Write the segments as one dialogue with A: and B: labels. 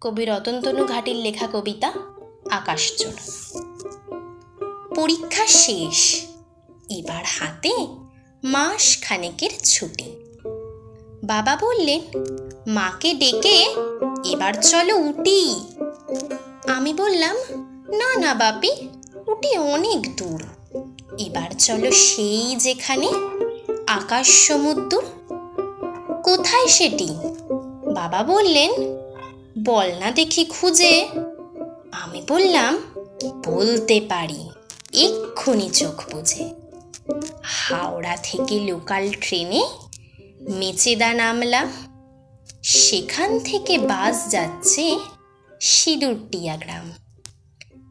A: কবি রতনতনু ঘাটির লেখা কবিতা আকাশচোর। পরীক্ষা শেষ, এবার হাতে মাস খানেকের ছুটি। বাবা বললেন, মাকে ডেকে এবার চলো উটি। আমি বললাম, না না বাপি, উটি অনেক দূর। এবার চলো সেই যেখানে আকাশ সমুদ্র। কোথায় সেটি? বাবা বললেন বল না দেখি খুঁজে। আমি বললাম, বলতে পারি, এক্ষুনি চোখ বুঝে। হাওড়া থেকে লোকাল ট্রেনে মেচেদা নামলাম। সেখান থেকে বাস যাচ্ছে সিঁদুরটিয়া গ্রাম।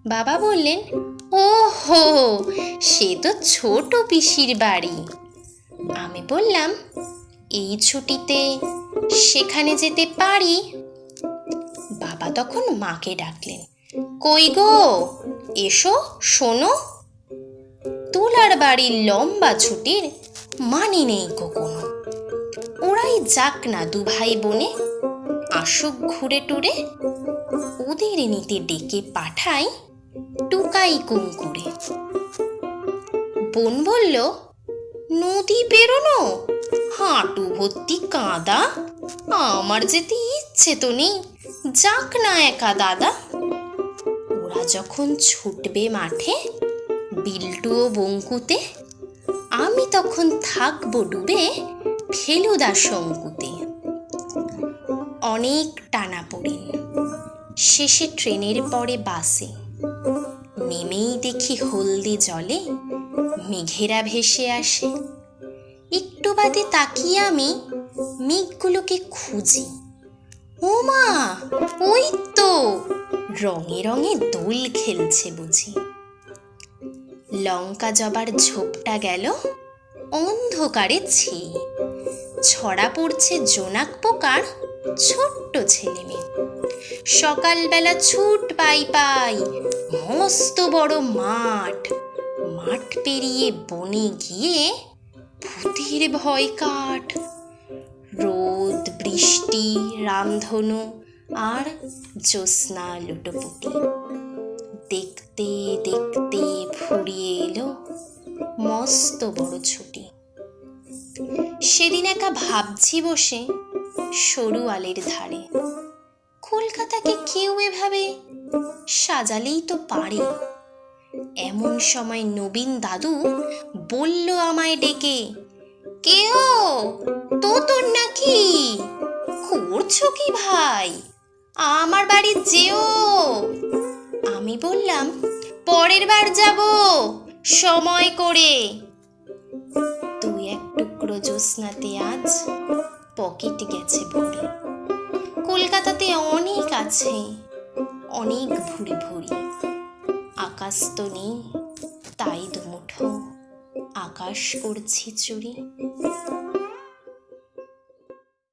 A: বাবা বললেন ও হো সে তো ছোট পিসির বাড়ি। আমি বললাম, এই ছুটিতে সেখানে যেতে পারি? বাবা তখন মাকে ডাকলেন, কই গো? এসো, শোনো। তোলার বাড়ির লম্বা ছুটির মানি নেই গো কোনো ওরাই যাক না দু ভাই বোনে, আসুক ঘুরে টুরে, ওদের নিতে ডেকে পাঠাই টুকাই কুঙ্কুরে বোন বলল, নদী পেরোনো? হাঁটু ভর্তি কাঁদা? আমার যেতে ইচ্ছে তো নেই। যাক না একা, দাদা। ওরা যখন ছুটবে মাঠে, বিল্টু ও বঙ্কুতে, আমি তখন থাকব ডুবে ফেলুদা শঙ্কুতে অনেক টানা পড়েন শেষে ট্রেনের পরে বাসে। নেমেই দেখি হলদে জলে মেঘেরা ভেসে আসে। একটু বাদে তাকিয়ে আমি মেঘগুলোকে খুঁজি। ও মা ওই তো। রঙে রঙে দোল খেলছে বুঝি। লঙ্কা জবার ঝোপটা গেল, অন্ধকারে ছেয়ে ছড়া পড়ছে জোনাক পোকার ছোট্ট ছেলে মেয়ে। সকালবেলা ছুট পাই পাই, মস্ত বড় মাঠ। মাঠ পেরিয়ে বনে গিয়ে ভূতের ভয় কাঠ রোদ, বৃষ্টি, রামধনু আর জ্যোৎস্না লুটোপুটি। দেখতে দেখতে ফুরিয়ে এলো মস্ত বড় ছুটি। সেদিন একা ভাবছি বসে সরু আলের ধারে। কলকাতাকে কেউ এভাবে সাজালেই তো পারে। এমন সময় নবীন দাদু বলল আমায় ডেকে কেও তো তোর নাকি? করছ কি ভাই? আমার বাড়ি যেও। আমি বললাম, পরের বার যাব, সময় করে। তুই এক টুকরো জ্যোৎস্নাতে আজ পকেট গেছে ভরে। কলকাতাতে অনেক আছে, অনেক ভুরি ভুরি। আকাশ তো নেই। আকাশ করছি চুরি